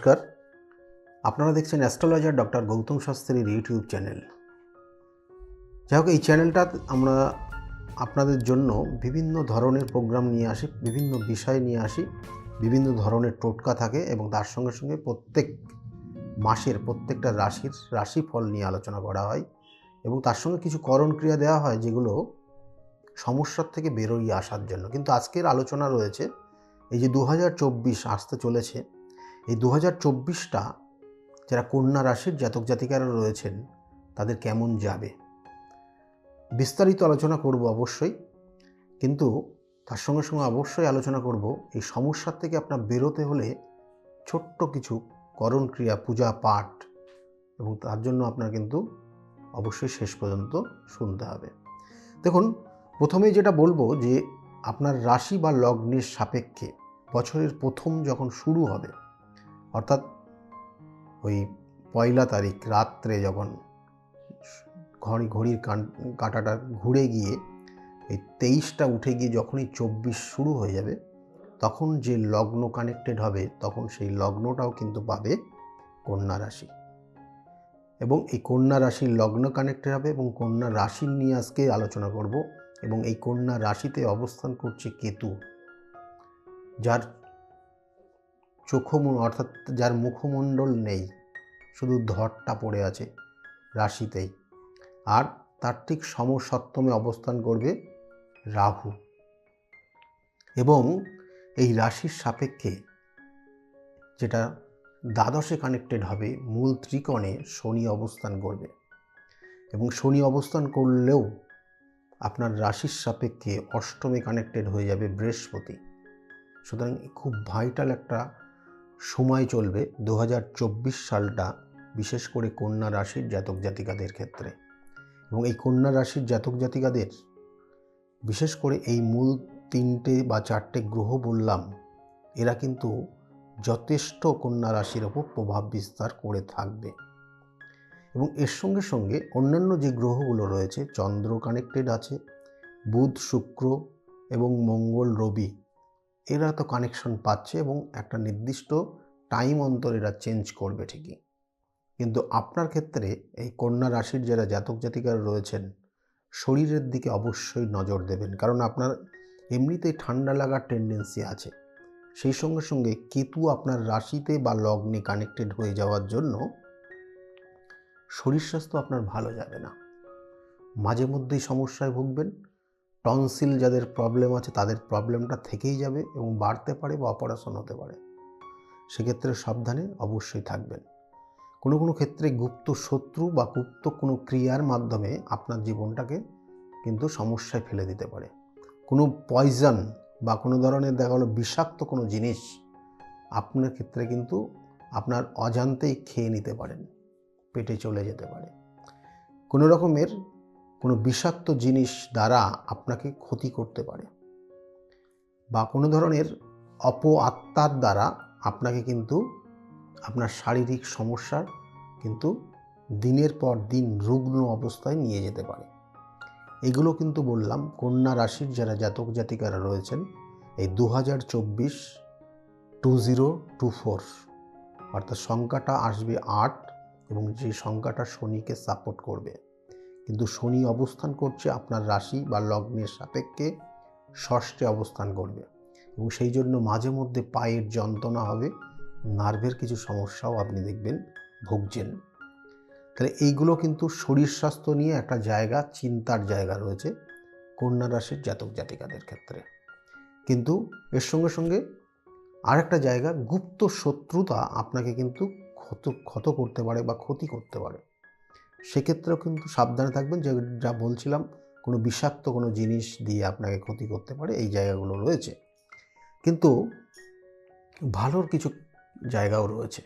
নমস্কার। আপনারা দেখছেন অ্যাস্ট্রোলজার ডক্টর গৌতম শাস্ত্রীর ইউটিউব চ্যানেল। যাই হোক এই চ্যানেলটা আমরা আপনাদের জন্য বিভিন্ন ধরনের প্রোগ্রাম নিয়ে আসি, বিভিন্ন বিষয় নিয়ে আসি, বিভিন্ন ধরনের টোটকা থাকে এবং তার সঙ্গে সঙ্গে প্রত্যেক মাসের প্রত্যেকটা রাশির রাশিফল নিয়ে আলোচনা করা হয় এবং তার সঙ্গে কিছু করণ ক্রিয়া দেওয়া হয় যেগুলো সমস্যার থেকে বেরোই আসার জন্য। কিন্তু আজকের আলোচনা রয়েছে, এই যে দু হাজার চব্বিশ আসতে চলেছে এই দু হাজার চব্বিশটা যারা কন্যা রাশির জাতক জাতিকারা রয়েছেন, তাদের কেমন যাবে? বিস্তারিত আলোচনা করব অবশ্যই, কিন্তু তার সঙ্গে সঙ্গে অবশ্যই আলোচনা করব এই সমস্যার থেকে আপনার বেরোতে হলে ছোট্ট কিছু করণ ক্রিয়া, পূজা, পাঠ এবং তার জন্য আপনার কিন্তু অবশ্যই শেষ পর্যন্ত শুনতে হবে। দেখুন, প্রথমেই যেটা বলব যে আপনার রাশি বা লগ্নের সাপেক্ষে বছরের প্রথম যখন শুরু হবে অর্থাৎ ওই পয়লা তারিখ রাত্রে যখন ঘড়ি, ঘড়ির কাঁটাটা ঘুরে গিয়ে এই তেইশটা উঠে গিয়ে যখনই চব্বিশ শুরু হয়ে যাবে, তখন যে লগ্ন কানেক্টেড হবে, তখন সেই লগ্নটাও কিন্তু পাবে কন্যা রাশি। এবং এই কন্যা রাশির লগ্ন কানেক্টেড হবে এবং কন্যা রাশির নিয়ে আজকে আলোচনা করব এবং এই কন্যা রাশিতে অবস্থান করছে কেতু, যার চোখমু অর্থাৎ যার মুখমণ্ডল নেই, শুধু ধরটা পড়ে আছে রাশিতেই। আর তার ঠিক সমসপ্তমে অবস্থান করবে রাহু। এবং এই রাশির সাপেক্ষে যেটা দ্বাদশে কানেক্টেড হবে, মূল ত্রিকোণে শনি অবস্থান করবে। এবং শনি অবস্থান করলেও আপনার রাশির সাপেক্ষে অষ্টমে কানেক্টেড হয়ে যাবে বৃহস্পতি। সুতরাং খুব ভাইটাল একটা সময় চলবে দু হাজার চব্বিশ সালটা বিশেষ করে কন্যা রাশির জাতক জাতিকাদের ক্ষেত্রে। এবং এই কন্যা রাশির জাতক জাতিকাদের বিশেষ করে এই মূল তিনটে বা চারটে গ্রহ বললাম, এরা কিন্তু যথেষ্ট কন্যা রাশির ওপর প্রভাব বিস্তার করে থাকবে। এবং এর সঙ্গে সঙ্গে অন্যান্য যে গ্রহগুলো রয়েছে, চন্দ্র কানেক্টেড আছে, বুধ, শুক্র এবং মঙ্গল, রবি এরা তো কানেকশন পাচ্ছে এবং একটা নির্দিষ্ট টাইম অন্তর এরা চেঞ্জ করবে ঠিকই। কিন্তু আপনার ক্ষেত্রে এই কন্যা রাশির যারা জাতক জাতিকারা রয়েছেন, শরীরের দিকে অবশ্যই নজর দেবেন। কারণ আপনার এমনিতেই ঠান্ডা লাগার টেন্ডেন্সি আছে। সেই সঙ্গে সঙ্গে কেতু আপনার রাশিতে বা লগ্নে কানেক্টেড হয়ে যাওয়ার জন্য শরীর স্বাস্থ্য আপনার ভালো যাবে না। মাঝে মধ্যেই সমস্যায় ভুগবেন টনসিল যাদের প্রবলেম আছে, তাদের প্রবলেমটা থেকেই যাবে এবং বাড়তে পারে বা অপারেশন হতে পারে। সেক্ষেত্রে সাবধানে অবশ্যই থাকবেন। কোনো কোনো ক্ষেত্রে গুপ্ত শত্রু বা গুপ্ত কোনো ক্রিয়ার মাধ্যমে আপনার জীবনটাকে কিন্তু সমস্যায় ফেলে দিতে পারে। কোনো পয়জন বা কোনো ধরনের দেখা গেলো বিষাক্ত কোনো জিনিস আপনার ক্ষেত্রে কিন্তু আপনার অজান্তেই খেয়ে নিতে পারেন, পেটে চলে যেতে পারে। কোনো রকমের কোনো বিষাক্ত জিনিস দ্বারা আপনাকে ক্ষতি করতে পারে বা কোনো ধরনের অপ আত্মার দ্বারা আপনাকে কিন্তু আপনার শারীরিক সমস্যার কিন্তু দিনের পর দিন রুগ্ন অবস্থায় নিয়ে যেতে পারে। এগুলো কিন্তু বললাম কন্যা রাশির যারা জাতক জাতিকারা রয়েছেন, এই দু হাজার চব্বিশ টু জিরো টু ফোর অর্থাৎ সংখ্যাটা আসবে আট এবং যে সংখ্যাটা শনিকে সাপোর্ট করবে। কিন্তু শনি অবস্থান করছে আপনার রাশি বা লগ্নের সাপেক্ষে ষষ্ঠে অবস্থান করবে। এবং সেই জন্য মাঝে মধ্যে পায়ের যন্ত্রণা হবে, নার্ভের কিছু সমস্যাও আপনি দেখবেন, ভুগছেন। তাহলে এইগুলো কিন্তু শরীর স্বাস্থ্য নিয়ে একটা জায়গা, চিন্তার জায়গা রয়েছে কন্যা রাশির জাতক জাতিকাদের ক্ষেত্রে। কিন্তু এর সঙ্গে সঙ্গে আরেকটা জায়গা, গুপ্ত শত্রুতা আপনাকে কিন্তু ক্ষত ক্ষত করতে পারে বা ক্ষতি করতে পারে। সেক্ষেত্রেও কিন্তু সাবধানে থাকবেন যে যা বলছিলাম, কোনো বিষাক্ত কোনো জিনিস দিয়ে আপনাকে ক্ষতি করতে পারে, এই জায়গাগুলো রয়েছে। কিন্তু ভালোর কিছু জায়গাও রয়েছে।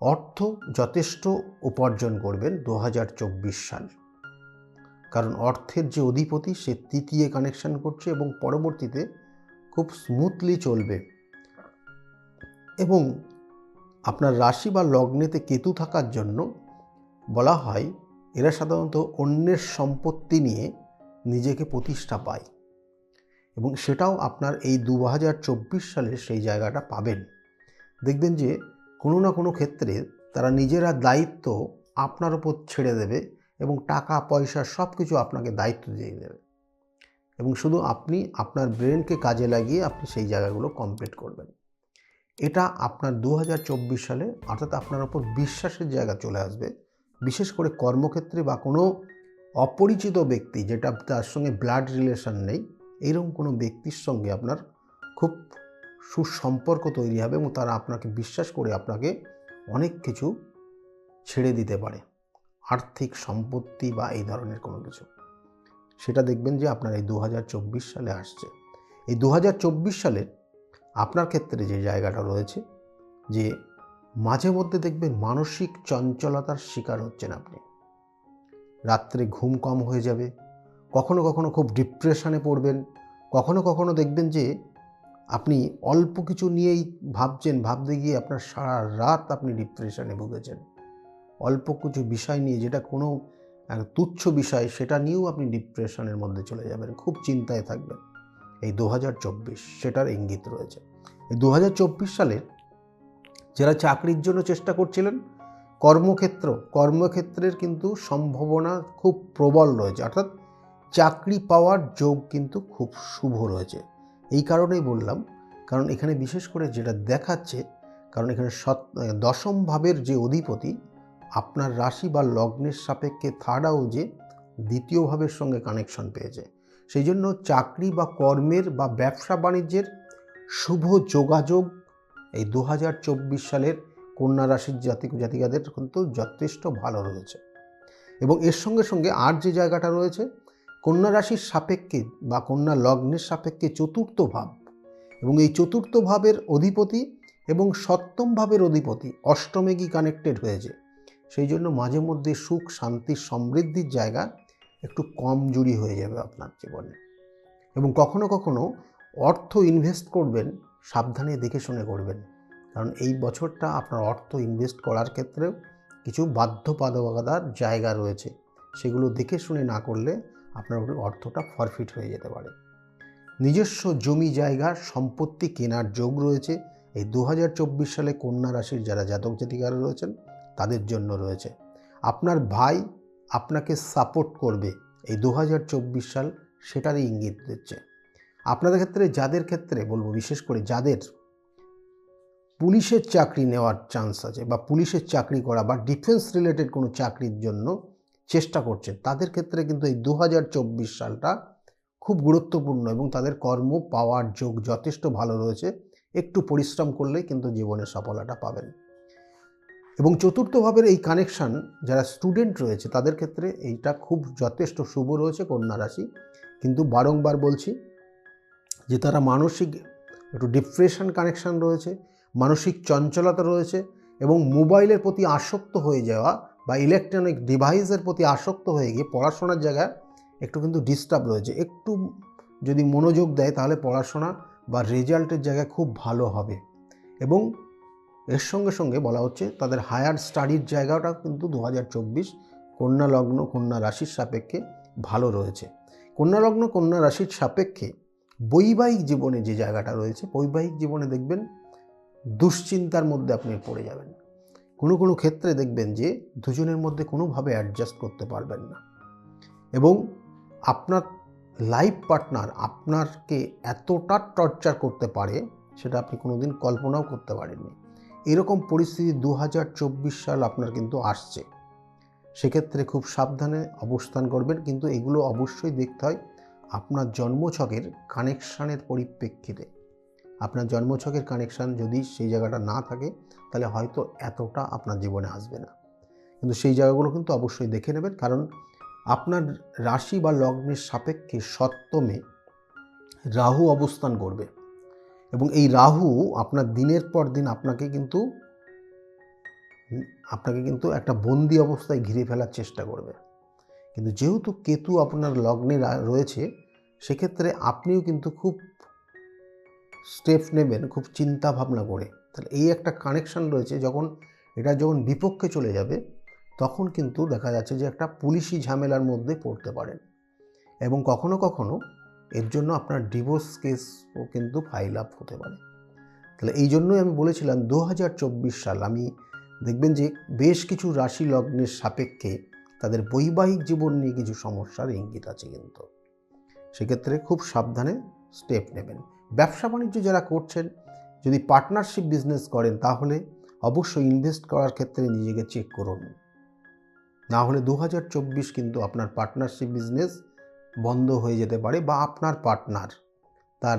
অর্থ যথেষ্ট উপার্জন করবেন দু হাজার চব্বিশ সাল। কারণ অর্থের যে অধিপতি, সে তৃতীয় কানেকশন করছে এবং পরবর্তীতে খুব স্মুথলি চলবে। এবং আপনার রাশি বা লগ্নেতে কেতু থাকার জন্য বলা হয়, এরা সাধারণত অন্যের সম্পত্তি নিয়ে নিজেকে প্রতিষ্ঠা পায় এবং সেটাও আপনার এই দু হাজার চব্বিশ সালে সেই জায়গাটা পাবেন। দেখবেন যে কোনো না কোনো ক্ষেত্রে তারা নিজেরা দায়িত্ব আপনার ওপর ছেড়ে দেবে এবং টাকা, পয়সা সব কিছু আপনাকে দায়িত্ব দিয়ে দেবে এবং শুধু আপনি আপনার ব্রেনকে কাজে লাগিয়ে আপনি সেই জায়গাগুলো কমপ্লিট করবেন। এটা আপনার দু হাজার চব্বিশ সালে অর্থাৎ আপনার ওপর বিশ্বাসের জায়গা চলে আসবে বিশেষ করে কর্মক্ষেত্রে বা কোনো অপরিচিত ব্যক্তি যেটা তার সঙ্গে ব্লাড রিলেশন নেই এইরকম কোনো ব্যক্তির সঙ্গে আপনার খুব সুসম্পর্ক তৈরি হবে এবং তারা আপনাকে বিশ্বাস করে আপনাকে অনেক কিছু ছেড়ে দিতে পারে। আর্থিক সম্পত্তি বা এই ধরনের কোনো কিছু। সেটা দেখবেন যে আপনার এই দু হাজার চব্বিশ সালে আসছে। এই দু হাজার চব্বিশ সালে আপনার ক্ষেত্রে যে জায়গাটা রয়েছে, যে মাঝে মধ্যে দেখবেন মানসিক চঞ্চলতার শিকার হচ্ছেন আপনি। রাত্রে ঘুম কম হয়ে যাবে, কখনো কখনো খুব ডিপ্রেশনে পড়বেন, কখনো কখনো দেখবেন যে আপনি অল্প কিছু নিয়েই ভাবছেন, ভাবতে গিয়ে আপনার সারা রাত আপনি ডিপ্রেশনে ভুগেছেন। অল্প কিছু বিষয় নিয়ে যেটা কোনো তুচ্ছ বিষয়, সেটা নিয়েও আপনি ডিপ্রেশনের মধ্যে চলে যাবেন, খুব চিন্তায় থাকবেন। এই দু হাজার চব্বিশ, সেটার ইঙ্গিত রয়েছে। এই দু হাজার চব্বিশ সালের যারা চাকরির জন্য চেষ্টা করছিলেন, কর্মক্ষেত্র, কর্মক্ষেত্রের কিন্তু সম্ভাবনা খুব প্রবল রয়েছে। অর্থাৎ চাকরি পাওয়ার যোগ কিন্তু খুব শুভ রয়েছে। এই কারণেই বললাম, কারণ এখানে বিশেষ করে যেটা দেখাচ্ছে, কারণ এখানে সৎ দশম ভাবের যে অধিপতি, আপনার রাশি বা লগ্নের সাপেক্ষে থার্ড হাউজে দ্বিতীয় ভাবের সঙ্গে কানেকশন পেয়েছে। সেই জন্য চাকরি বা কর্মের বা ব্যবসা বাণিজ্যের শুভ যোগাযোগ এই দু হাজার চব্বিশ সালের কন্যা রাশির জাতিক জাতিকাদের কিন্তু যথেষ্ট ভালো রয়েছে। এবং এর সঙ্গে সঙ্গে আর যে জায়গাটা রয়েছে, কন্যা রাশির সাপেক্ষে বা কন্যা লগ্নের সাপেক্ষে চতুর্থ ভাব। এবং এই চতুর্থ ভাবের অধিপতি এবং সপ্তম ভাবের অধিপতি অষ্টমে কি কানেক্টেড হয়েছে। সেই জন্য মাঝে মধ্যে সুখ, শান্তি, সমৃদ্ধির জায়গা একটু কমজোরি হয়ে যাবে আপনার জীবনে। এবং কখনো কখনো অর্থ ইনভেস্ট করবেন সাবধানে দেখে শুনে করবেন। কারণ এই বছরটা আপনার অর্থ ইনভেস্ট করার ক্ষেত্রেও কিছু বাধ্যবাধকতার জায়গা রয়েছে। সেগুলো দেখে শুনে না করলে আপনার অর্থটা ফরফিট হয়ে যেতে পারে। নিজস্ব জমি জায়গা, সম্পত্তি কেনার যোগ রয়েছে। এই দু হাজার চব্বিশ সালে কন্যা রাশির যারা জাতক জাতিকারা রয়েছেন, তাদের জন্য রয়েছে। আপনার ভাই আপনাকে সাপোর্ট করবে। এই দু হাজার চব্বিশ সাল সেটারই ইঙ্গিত দিচ্ছে। আপনাদের ক্ষেত্রে, যাদের ক্ষেত্রে বলব, বিশেষ করে যাদের পুলিশের চাকরি নেওয়ার চান্স আছে বা পুলিশের চাকরি করা বা ডিফেন্স রিলেটেড কোনো চাকরির জন্য চেষ্টা করছেন তাদের ক্ষেত্রে কিন্তু এই দু হাজার চব্বিশ সালটা খুব গুরুত্বপূর্ণ এবং তাদের কর্ম পাওয়ার যোগ যথেষ্ট ভালো রয়েছে। একটু পরিশ্রম করলেই কিন্তু জীবনে সফলতা পাবেন। এবং চতুর্থ ভাবের এই কানেকশান যারা স্টুডেন্ট রয়েছে, তাদের ক্ষেত্রে এইটা খুব যথেষ্ট শুভ রয়েছে, কন্যা রাশি। কিন্তু বারংবার বলছি যে তারা মানসিক একটু ডিপ্রেশন কানেকশান রয়েছে, মানসিক চঞ্চলতা রয়েছে এবং মোবাইলের প্রতি আসক্ত হয়ে যাওয়া বা ইলেকট্রনিক ডিভাইসের প্রতি আসক্ত হয়ে গিয়ে পড়াশোনার জায়গায় একটু কিন্তু ডিস্টার্ব রয়েছে। একটু যদি মনোযোগ দেয় তাহলে পড়াশোনা বা রেজাল্টের জায়গায় খুব ভালো হবে এবং এর সঙ্গে সঙ্গে বলা হচ্ছে তাদের হায়ার স্টাডির জায়গাটা কিন্তু দু হাজার চব্বিশ কন্যা লগ্ন, কন্যা রাশির সাপেক্ষে ভালো রয়েছে। কন্যা লগ্ন, কন্যা রাশির সাপেক্ষে বৈবাহিক জীবনে যে জায়গাটা রয়েছে, বৈবাহিক জীবনে দেখবেন দুশ্চিন্তার মধ্যে আপনি পড়ে যাবেন। কোনো কোনো ক্ষেত্রে দেখবেন যে দুজনের মধ্যে কোনোভাবে অ্যাডজাস্ট করতে পারবেন না। এবং আপনার লাইফ পার্টনার আপনারকে এতটা টর্চার করতে পারে, সেটা আপনি কোনোদিন কল্পনাও করতে পারেননি। এরকম পরিস্থিতি দু হাজার চব্বিশ সাল আপনার কিন্তু আসছে। সেক্ষেত্রে খুব সাবধানে অবস্থান করবেন, কিন্তু এগুলো অবশ্যই দেখতে হয়। আপনার জন্মছকের কানেকশানের পরিপ্রেক্ষিতে। আপনার জন্মছকের কানেকশান যদি সেই জায়গাটা না থাকে, তাহলে হয়তো এতটা আপনার জীবনে আসবে না। কিন্তু সেই জায়গাগুলো কিন্তু অবশ্যই দেখে নেবেন, কারণ আপনার রাশি বা লগ্নের সাপেক্ষে সপ্তমে রাহু অবস্থান করবে। এবং এই রাহু আপনার দিনের পর দিন আপনাকে কিন্তু আপনাকে কিন্তু একটা বন্দি অবস্থায় ঘিরে ফেলার চেষ্টা করবে। কিন্তু যেহেতু কেতু আপনার লগ্নে রয়েছে, সেক্ষেত্রে আপনিও কিন্তু খুব স্টেপ নেবেন, খুব চিন্তা ভাবনা করে। তাহলে এই একটা কানেকশান রয়েছে, যখন এটা যখন বিপক্ষে চলে যাবে, তখন কিন্তু দেখা যাচ্ছে যে একটা পুলিশি ঝামেলার মধ্যে পড়তে পারেন। এবং কখনো কখনো এর জন্য আপনার ডিভোর্স কেসও কিন্তু ফাইল আপ হতে পারে। তাহলে এই জন্যই আমি বলেছিলাম, দু হাজার চব্বিশ সাল আমি দেখবেন যে বেশ কিছু রাশি লগ্নের সাপেক্ষে তাদের বৈবাহিক জীবন নিয়ে কিছু সমস্যার ইঙ্গিত আছে কিন্তু। সেক্ষেত্রে খুব সাবধানে স্টেপ নেবেন। ব্যবসা বাণিজ্য যারা করছেন, যদি পার্টনারশিপ বিজনেস করেন, তাহলে অবশ্যই ইনভেস্ট করার ক্ষেত্রে নিজেকে চেক করুন। না হলে দু হাজার চব্বিশ কিন্তু আপনার পার্টনারশিপ বিজনেস বন্ধ হয়ে যেতে পারে বা আপনার পার্টনার তার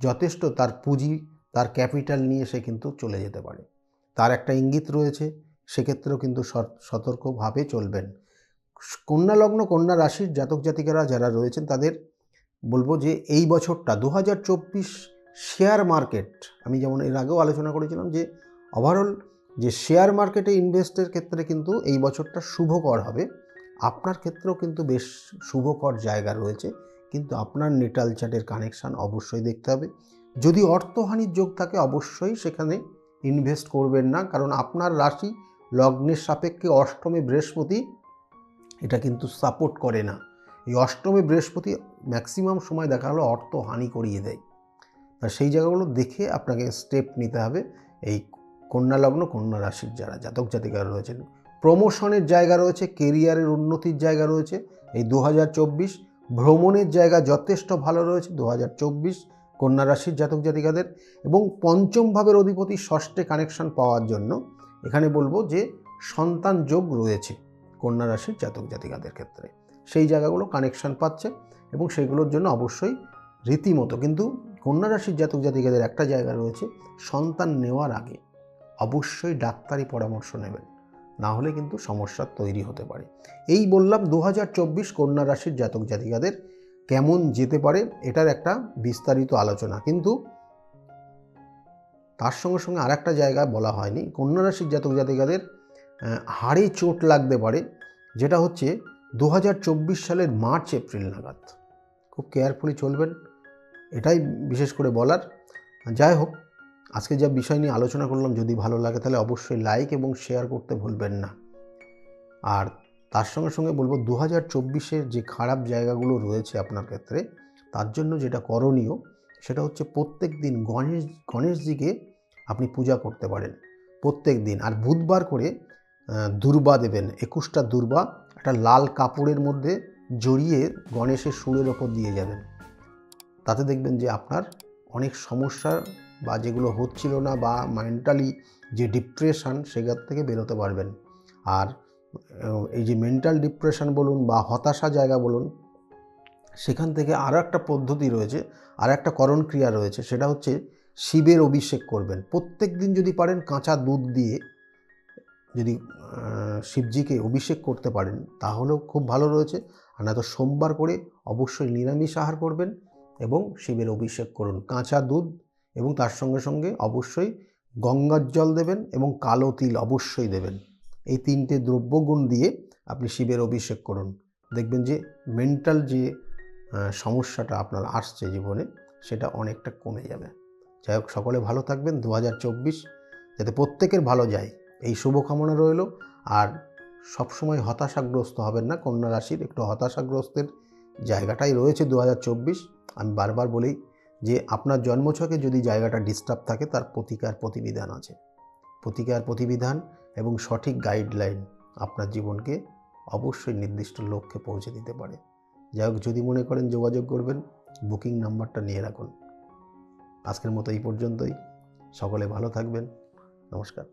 যথেষ্ট তার পুঁজি, তার ক্যাপিটাল নিয়ে সে কিন্তু চলে যেতে পারে। তার একটা ইঙ্গিত রয়েছে সেক্ষেত্রেও কিন্তু সত- সতর্কভাবে চলবেন। কন্যা লগ্ন কন্যা রাশির জাতক জাতিকারা যারা রয়েছেন, তাদের বলব যে এই বছরটা দু হাজার চব্বিশ শেয়ার মার্কেট, আমি যেমন এর আগেও আলোচনা করেছিলাম যে ওভারঅল যে শেয়ার মার্কেটে ইনভেস্টের ক্ষেত্রে কিন্তু এই বছরটা শুভকর হবে। আপনার ক্ষেত্রেও কিন্তু বেশ শুভকর জায়গা রয়েছে, কিন্তু আপনার নেটাল চার্টের কানেকশান অবশ্যই দেখতে হবে। যদি অর্থহানির যোগ থাকে, অবশ্যই সেখানে ইনভেস্ট করবেন না, কারণ আপনার রাশি লগ্নের সাপেক্ষে অষ্টমে বৃহস্পতি, এটা কিন্তু সাপোর্ট করে না। এই অষ্টমে বৃহস্পতি ম্যাক্সিমাম সময় দেখা হলো অর্থ হানি করিয়ে দেয়। তা সেই জায়গাগুলো দেখে আপনাকে স্টেপ নিতে হবে। এই কন্যা লগ্ন, কন্যা রাশির যারা জাতক জাতিকারা রয়েছেন প্রমোশনের জায়গা রয়েছে কেরিয়ারের উন্নতির জায়গা রয়েছে। এই দু হাজার চব্বিশ ভ্রমণের জায়গা যথেষ্ট ভালো রয়েছে দু হাজার চব্বিশ কন্যা রাশির জাতক জাতিকাদের। এবং পঞ্চম ভাবের অধিপতি ষষ্ঠে কানেকশন পাওয়ার জন্য এখানে বলব যে সন্তান যোগ রয়েছে কন্যা রাশির জাতক জাতিকাদের ক্ষেত্রে। সেই জায়গাগুলো কানেকশন পাচ্ছে এবং সেগুলোর জন্য অবশ্যই রীতিমতো কিন্তু কন্যা রাশির জাতক জাতিকাদের একটা জায়গা রয়েছে সন্তান নেওয়ার আগে অবশ্যই ডাক্তারি পরামর্শ নেবেন, না হলে কিন্তু সমস্যার তৈরি হতে পারে। এই বললাম দু হাজার চব্বিশ কন্যা রাশির জাতক জাতিকাদের কেমন যেতে পারে এটার একটা বিস্তারিত আলোচনা। কিন্তু তার সঙ্গে সঙ্গে আর একটা জায়গায় বলা হয়নি কন্যা রাশির জাতক জাতিকাদের হাড়ে চোট লাগতে পারে, যেটা হচ্ছে দু হাজার চব্বিশ সালের মার্চ, এপ্রিল নাগাদ। খুব কেয়ারফুলি চলবেন, এটাই বিশেষ করে বলার। যাই হোক, আজকে যা বিষয় নিয়ে আলোচনা করলাম, যদি ভালো লাগে তাহলে অবশ্যই লাইক এবং শেয়ার করতে ভুলবেন না। আর তার সঙ্গে সঙ্গে বলব দু হাজার যে খারাপ জায়গাগুলো রয়েছে আপনার ক্ষেত্রে, তার জন্য যেটা করণীয়, সেটা হচ্ছে প্রত্যেক দিন গণেশ, গণেশজিকে আপনি পূজা করতে পারেন। প্রত্যেক দিন। আর বুধবার করে দুর্বা দেবেন। একুশটা দুর্বা একটা লাল কাপড়ের মধ্যে জড়িয়ে গণেশের সুরের ওপর দিয়ে যাবেন। তাতে দেখবেন যে আপনার অনেক সমস্যা বা যেগুলো হচ্ছিল না বা মেন্টালি যে ডিপ্রেশন সেখান থেকে বেরোতে পারবেন। আর এই যে মেন্টাল ডিপ্রেশন বলুন বা হতাশা জায়গা বলুন, সেখান থেকে আরও একটা পদ্ধতি রয়েছে আর একটা করণ ক্রিয়া রয়েছে, সেটা হচ্ছে শিবের অভিষেক করবেন। প্রত্যেক দিন যদি পারেন কাঁচা দুধ দিয়ে যদি শিবজিকে অভিষেক করতে পারেন, তাহলেও খুব ভালো রয়েছে। আর না তো সোমবার করে অবশ্যই নিরামিষ আহার করবেন এবং শিবের অভিষেক করুন। কাঁচা দুধ এবং তার সঙ্গে সঙ্গে অবশ্যই গঙ্গার জল দেবেন এবং কালো তিল অবশ্যই দেবেন। এই তিনটে দ্রব্যগুণ দিয়ে আপনি শিবের অভিষেক করুন। দেখবেন যে মেন্টাল যে সমস্যাটা আপনার আসছে জীবনে, সেটা অনেকটা কমে যাবে। যাই হোক, সকলে ভালো থাকবেন। দু হাজার চব্বিশ যাতে প্রত্যেকের ভালো যায়। এই শুভকামনা রইল। আর সবসময় হতাশাগ্রস্ত হবেন না। কন্যা রাশির একটু হতাশাগ্রস্তের জায়গাটাই রয়েছে দু হাজার চব্বিশ। আমি বারবার বলি যে, আপনার জন্মছকে যদি জায়গাটা ডিস্টার্ব থাকে, তার প্রতিকার প্রতিবিধান আছে। প্রতিকার প্রতিবিধান এবং সঠিক গাইডলাইন আপনার জীবনকে অবশ্যই নির্দিষ্ট লক্ষ্যে পৌঁছে দিতে পারে। যাই হোক, যদি মনে করেন যোগাযোগ করবেন বুকিং নাম্বারটা নিয়ে রাখুন। আজকের মতো এই পর্যন্তই। সকলে ভালো থাকবেন। নমস্কার।